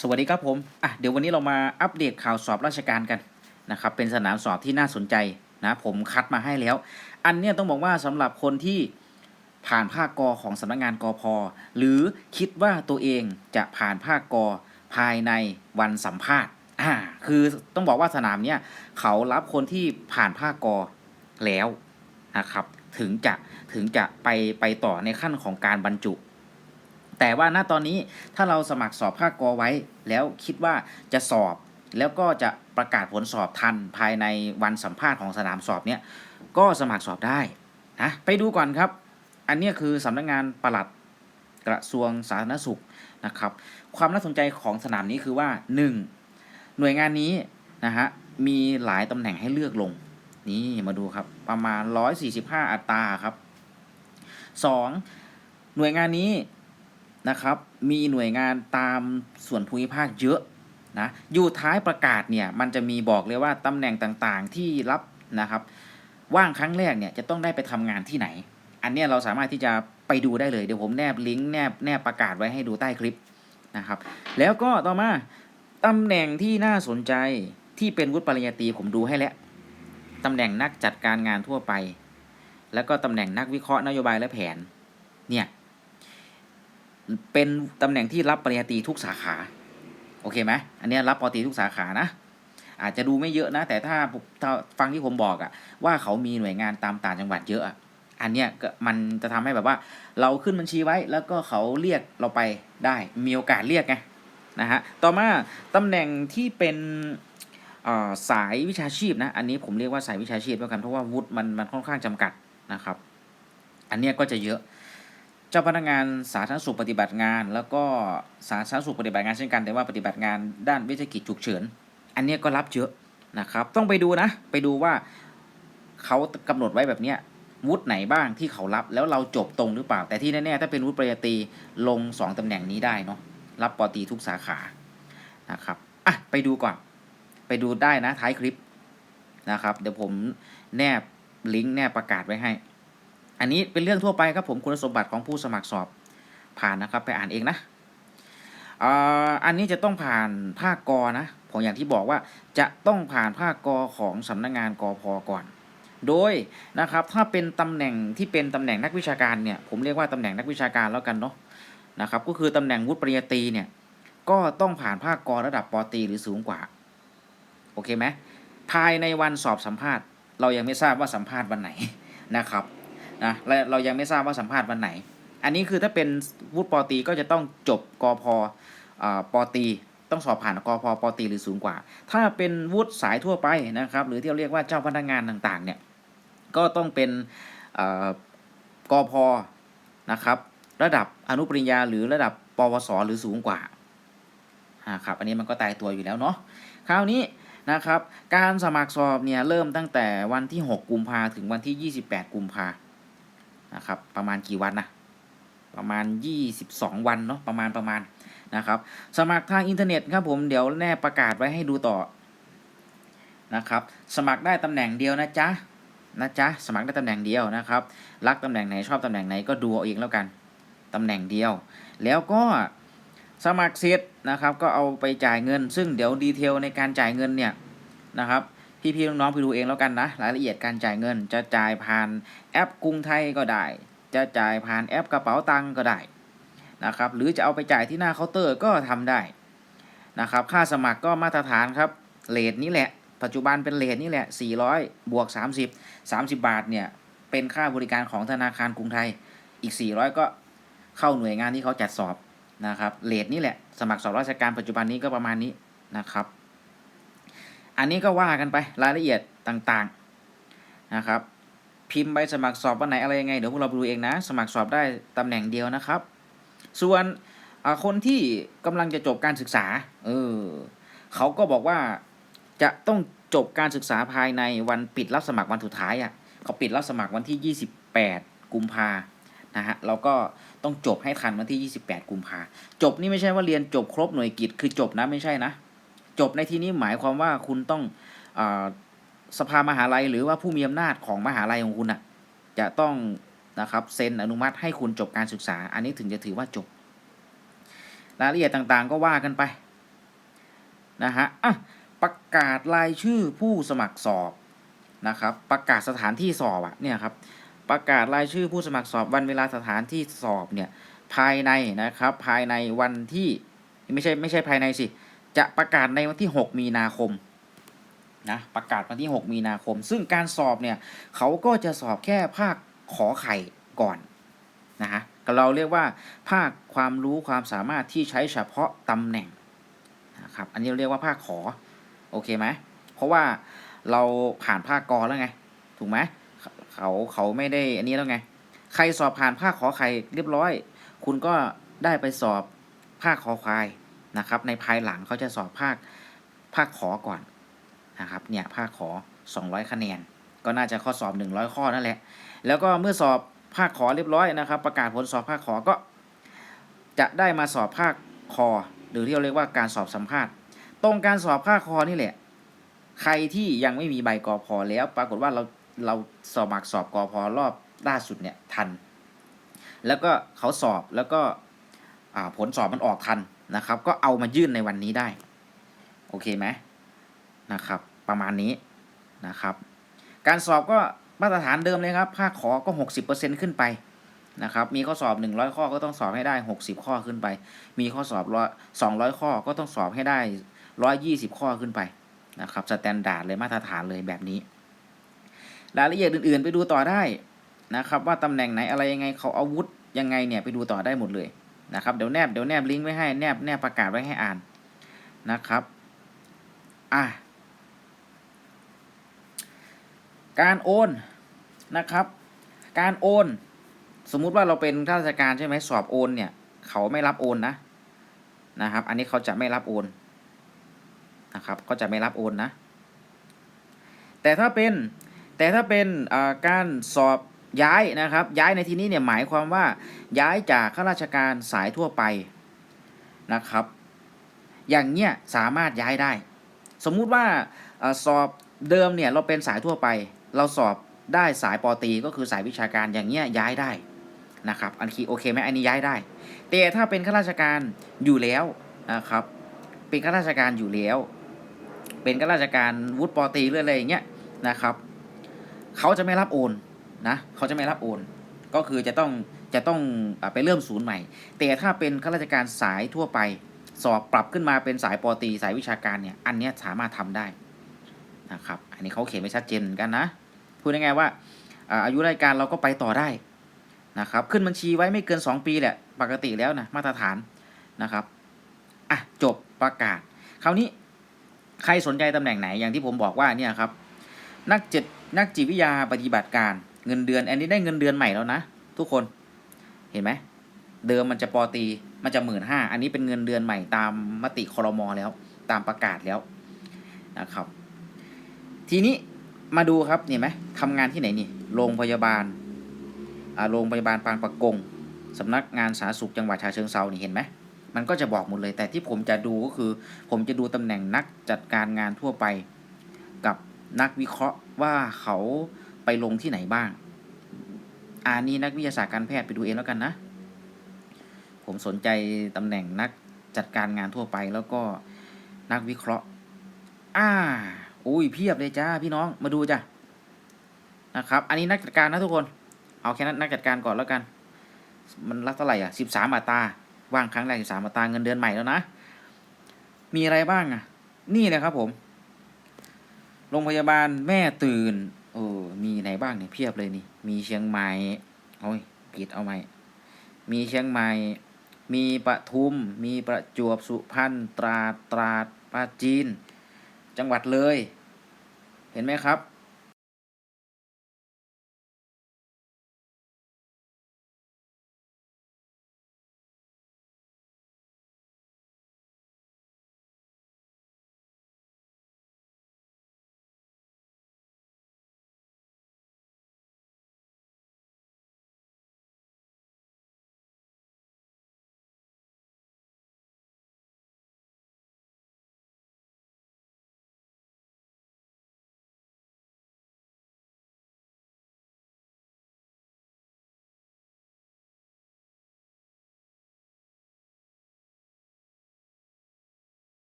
สวัสดีครับผม อะเดี๋ยววันนี้เรามาอัปเดตข่าวสอบราชการกันนะครับ เป็นสนามสอบที่น่าสนใจนะผมคัดมาให้แล้ว อันเนี้ยต้องบอกว่าสำหรับคนที่ผ่านภาคกอของสำนักงานกอพหรือคิดว่าตัวเองจะผ่านภาคกอภายในวันสัมภาษณ์ อ่า คือต้องบอกว่าสนามเนี้ยเขารับคนที่ผ่านภาคกอแล้วนะครับ ถึงจะถึงจะไปไปต่อในขั้นของการบรรจุ แต่ว่าณตอนนี้ถ้าเราสมัครสอบภาคกอไว้ แล้วคิดว่าจะสอบแล้วก็จะประกาศผลสอบทันภายในวันสัมภาษณ์ของสนามสอบเนี้ยก็สมัครสอบได้นะไปดูก่อนครับ อันเนี้ยคือสำนักงานปลัดกระทรวงสาธารณสุขนะครับ ความน่าสนใจของสนามนี้คือว่า 1. หน่วยงานนี้นะฮะมีหลายตำแหน่งให้เลือกลง นี่มาดูครับประมาณ 145 อัตราครับ 2. หน่วยงานนี้ นะครับ มีหน่วยงานตามส่วนภูมิภาคเยอะนะอยู่ท้ายประกาศเนี่ยมันจะมีบอกเลยว่าตำแหน่งต่างๆที่รับนะครับ ว่างครั้งแรกเนี่ยจะต้องได้ไปทำงานที่ไหน อันนี้เราสามารถที่จะไปดูได้เลย เดี๋ยวผมแนบลิงก์แนบแนบประกาศไว้ให้ดูใต้คลิปนะครับ แล้วก็ต่อมาตำแหน่งที่น่าสนใจที่เป็นวุฒิปริญญาตรีผมดูให้แล้วตำแหน่งนักจัดการงานทั่วไป แล้วก็ตำแหน่งนักวิเคราะห์นโยบายและแผนเนี่ย เป็นตำแหน่งที่รับปริญญาตรีทุกสาขา โอเคไหมอันนี้รับปริญญาตรีทุกสาขานะ อาจจะดูไม่เยอะนะ แต่ถ้าถ้าฟังที่ผมบอกอะว่าเขามีหน่วยงานตามต่างจังหวัดเยอะอันเนี้ยมันจะทำให้แบบว่า เราขึ้นบัญชีไว้แล้วก็เขาเรียกเราไปได้ มีโอกาสเรียกไงนะฮะต่อมาตำแหน่งที่เป็นสายวิชาชีพนะ อันนี้ผมเรียกว่าสายวิชาชีพแล้วกันเพราะว่าวุฒิมันมันค่อนข้างจำกัดนะครับ อันเนี้ยก็จะเยอะ เจ้าพนักงานสาธารณสุขปฏิบัติงาน แล้วก็สาธารณสุขปฏิบัติงานเช่นกัน แต่ว่าปฏิบัติงานด้านวิทยากิจฉุกเฉิน อันนี้ก็รับเยอะนะครับ ต้องไปดูนะ ไปดูว่าเขากำหนดไว้แบบเนี้ยวุฒิไหนบ้างที่เขารับแล้วเราจบตรงหรือเปล่า แต่ที่แน่ๆถ้าเป็นวุฒิปริญญาตรีลงสองตำแหน่งนี้ได้เนาะรับปอตีทุกสาขานะครับอะไปดูก่อน ไปดูได้นะท้ายคลิปนะครับ เดี๋ยวผมแนบลิงก์แนบประกาศไว้ให้ อันนี้เป็นเรื่องทั่วไปครับผมคุณสมบัติของผู้สมัครสอบผ่านนะครับไปอ่านเองนะอันนี้จะต้องผ่านภาคกอนะผมอย่างที่บอกว่าจะต้องผ่านภาคกอของสำนักงานกอพอก่อน โดยนะครับถ้าเป็นตำแหน่งที่เป็นตำแหน่งนักวิชาการเนี่ยผมเรียกว่าตำแหน่งนักวิชาการแล้วกันเนาะนะครับก็คือตำแหน่งวุฒิปริญญาตรีเนี่ยก็ต้องผ่านภาคกอระดับปตรีหรือสูงกว่าโอเคไหมภายในวันสอบสัมภาษณ์ เรายังไม่ทราบว่าสัมภาษณ์วันไหนนะครับ นะและเรายังไม่ทราบว่าสัมภาษณ์วันไหน อันนี้คือถ้าเป็นวุฒิปอตีก็จะต้องจบกพอปอตีต้องสอบผ่านกพปอตีหรือสูงกว่า ถ้าเป็นวุฒิสายทั่วไปนะครับ หรือที่เราเรียกว่าเจ้าพนักงานต่างๆเนี่ยก็ต้องเป็นอ่ากพนะครับระดับอนุปริญญาหรือระดับปวสหรือสูงกว่าอ่าครับอันนี้มันก็ตายตัวอยู่แล้วเนาะคราวนี้นะครับ การสมัครสอบเนี่ยเริ่มตั้งแต่วันที่ 6 กุมภาถึงวันที่ 28 กุมภา นะครับ ประมาณกี่วันนะประมาณ 22 วันเนาะประมาณประมาณนะครับสมัครทางอินเทอร์เน็ตครับผมเดี๋ยวแนบประกาศไว้ให้ดูต่อนะครับ สมัครได้ตำแหน่งเดียวนะจ๊ะนะจ๊ะสมัครได้ตำแหน่งเดียวนะครับ รักตำแหน่งไหนชอบตำแหน่งไหนก็ดูเอาเองแล้วกันตำแหน่งเดียว แล้วก็สมัครเสร็จนะครับ ก็เอาไปจ่ายเงิน ซึ่งเดี๋ยวดีเทลในการจ่ายเงินเนี่ยนะครับ พี่ๆน้องๆไปดูเองแล้วกันนะ รายละเอียดการจ่ายเงิน จะจ่ายผ่านแอปกรุงไทยก็ได้ จะจ่ายผ่านแอปกระเป๋าตังก็ได้นะครับ หรือจะเอาไปจ่ายที่หน้าเคาน์เตอร์ก็ทำได้นะครับ ค่าสมัครก็มาตรฐานครับเลทนี้แหละ ปัจจุบันเป็นเลทนี่แหละ 400 บวก 30 30 บาทเนี่ย เป็นค่าบริการของธนาคารกรุงไทย อีก 400 ก็เข้าหน่วยงานที่เขาจัดสอบนะครับ เลทนี่แหละ สมัครสอบราชการปัจจุบันนี้ก็ประมาณนี้นะครับ อันนี้ก็ว่ากันไปรายละเอียดต่างๆนะครับพิมพ์ใบสมัครสอบวันไหนอะไรยังไงเดี๋ยวพวกเราไปดูเองนะ สมัครสอบได้ตำแหน่งเดียวนะครับ ส่วนคนที่กำลังจะจบการศึกษาเออเขาก็บอกว่าจะต้องจบการศึกษาภายในวันปิดรับสมัครวันสุดท้ายอะ่ะเขาปิดรับสมัครวันที่ 28 กุมภานะฮะเราก็ต้องจบให้ทันวันที่ 28 กุมภาจบนี่ไม่ใช่ว่าเรียนจบครบหน่วยกิจคือจบนะไม่ใช่นะ จบในที่นี้หมายความว่าคุณต้องอสภามหาลัยหรือว่าผู้มีอำนาจของมหาลัยของคุณอะจะต้องนะครับเซ็นอนุมัติให้คุณจบการศึกษา อันนี้ถึงจะถือว่าจบ รายละเอียดต่างๆก็ว่ากันไปนะฮะอะประกาศรายชื่อผู้สมัครสอบนะครับ ประกาศสถานที่สอบอะเนี่ยครับประกาศรายชื่อผู้สมัครสอบวันเวลาสถานที่สอบเนี่ยภายในนะครับภายในวันที่ไม่ใช่ไม่ใช่ภายในสิ จะประกาศในวันที่ 6 มีนาคมนะประกาศวันที่ 6 มีนาคม ซึ่งการสอบเนี่ยเขาก็จะสอบแค่ภาคขอไข่ก่อนนะฮะก็เราเรียกว่าภาคความรู้ความสามารถที่ใช้เฉพาะตำแหน่งนะครับอันนี้เรียกว่าภาคขอโอเคไหมเพราะว่าเราผ่านภาคกอแล้วไงถูกไหมเขาเขาไม่ได้อันนี้แล้วไงใครสอบผ่านภาคขอไข่เรียบร้อย คุณก็ได้ไปสอบภาคคอควาย นะครับ ในภายหลังเขาจะสอบภาคภาคขอก่อนนะครับ เนี่ยภาคขอ 200 คะแนน ก็น่าจะข้อสอบ 100 ข้อนั่นแหละ แล้วก็เมื่อสอบภาคขอเรียบร้อยนะครับ ประกาศผลสอบภาคขอก็ จะได้มาสอบภาคคอ หรือที่เราเรียกว่าการสอบสัมภาษณ์ ตรงการสอบภาคคอนี่แหละ ใครที่ยังไม่มีใบกอพอแล้ว ปรากฏว่าเราเราสอบมัคสอบกอพอรอบล่าสุดเนี่ยทัน แล้วก็เขาสอบแล้วก็ผลสอบมันออกทัน นะครับ ก็เอามายื่นในวันนี้ได้ โอเคไหมนะครับ ประมาณนี้นะครับ การสอบก็มาตรฐานเดิมเลยครับ ภาคขอก็ 60%ขึ้นไปนะครับ มีข้อสอบ 100 ข้อก็ต้องสอบให้ได้ 60 ข้อขึ้นไป มีข้อสอบร้อย200 ข้อก็ต้องสอบให้ได้ 120 ข้อขึ้นไปนะครับสแตนดาร์ดเลยมาตรฐานเลยแบบนี้ รายละเอียดอื่นๆ ไปดูต่อได้นะครับ ว่าตำแหน่งไหนอะไรยังไงเขาอาวุธยังไงเนี่ยไปดูต่อได้หมดเลย นะครับเดี๋ยวแนบเดี๋ยวแนบลิงก์ไว้ให้แนบแนบประกาศไว้ให้อ่านนะครับอะการโอนนะครับ การโอน สมมุติว่าเราเป็นข้าราชการใช่ไหมสอบโอนเนี่ย เขาไม่รับโอนนะนะครับ อันนี้เขาจะไม่รับโอนนะครับก็จะไม่รับโอนนะ แต่ถ้าเป็นแต่ถ้าเป็นอ่าการสอบ ย้ายนะครับ ย้ายในที่นี้เนี่ยหมายความว่า ย้ายจากข้าราชการสายทั่วไปนะครับ อย่างเนี้ยสามารถย้ายได้ สมมุติว่าสอบเดิมเนี่ยเราเป็นสายทั่วไป เราสอบได้สายปอตีก็คือสายวิชาการอย่างเนี้ยย้ายได้นะครับอันคีโอเคไหมอันนี้ย้ายได้ แต่ถ้าเป็นข้าราชการอยู่แล้วนะครับ เป็นข้าราชการอยู่แล้ว เป็นข้าราชการวุฒิปอตีหรืออะไรอย่างเงี้ยนะครับ เขาจะไม่รับโอน นะเขาจะไม่รับโอน ก็คือจะต้องจะต้องอไปเริ่มศูนย์ใหม่ แต่ถ้าเป็นข้าราชการสายทั่วไป สอบปรับขึ้นมาเป็นสายปอตีสายวิชาการเนี่ยอันนี้สามารถทำได้นะครับอันนี้เขาเขียนไว้ชัดเจนเหมือนกันนะพูดง่ายๆว่าอายุราชการเราก็ไปต่อได้นะครับขึ้นบัญชีไว้ไม่เกิน 2 ปีแหละปกติแล้วนะมาตรฐานนะครับอะจบประกาศ คราวนี้ใครสนใจตำแหน่งไหนอย่างที่ผมบอกว่าเนี่ยครับนักจิตนักจิตวิทยาปฏิบัติการ เงินเดือน อันนี้ได้เงินเดือนใหม่แล้วนะ ทุกคนเห็นไหมเดิมมันจะปอตีมันจะหมื่นห้าอันนี้เป็นเงินเดือนใหม่ตามมติคอรมอแล้ว ตามประกาศแล้วนะครับ ทีนี้มาดูครับเห็นไหมทำงานที่ไหนนี่โรงพยาบาลโรงพยาบาลปางประกงสำนักงานสาธารณสุขจังหวัดฉะเชิงเซานี่เห็นไหมมันก็จะบอกหมดเลยแต่ที่ผมจะดูก็คือ ผมจะดูตำแหน่งนักจัดการงานทั่วไป กับนักวิเคราะห์ว่าเขา ไปลงที่ไหนบ้าง อันนี้นักวิทยาศาสตร์การแพทย์ไปดูเองแล้วกันนะ ผมสนใจตำแหน่งนักจัดการงานทั่วไปแล้วก็นักวิเคราะห์ อ่าอุ้ยเพียบเลยจ้าพี่น้องมาดูจ้ะนะครับ อันนี้นักจัดการนะทุกคน เอาแค่นั้นนักจัดการก่อนแล้วกัน มันรับเท่าไหร่อะสิบสามอัตราว่างครั้งแรกสิบสามอัตราเงินเดือนใหม่แล้วนะ มีอะไรบ้างอะ นี่นะครับผม โรงพยาบาลแม่ตื่น เออมีไหนบ้างเนี่ยเพียบเลยนี่ มีเชียงใหม่โอ้ยผิดเอาใหม่ มีเชียงใหม่ มีปทุม มีประจวบสุพรรณตราดตราดปราจีน จังหวัดเลย เห็นไหมครับ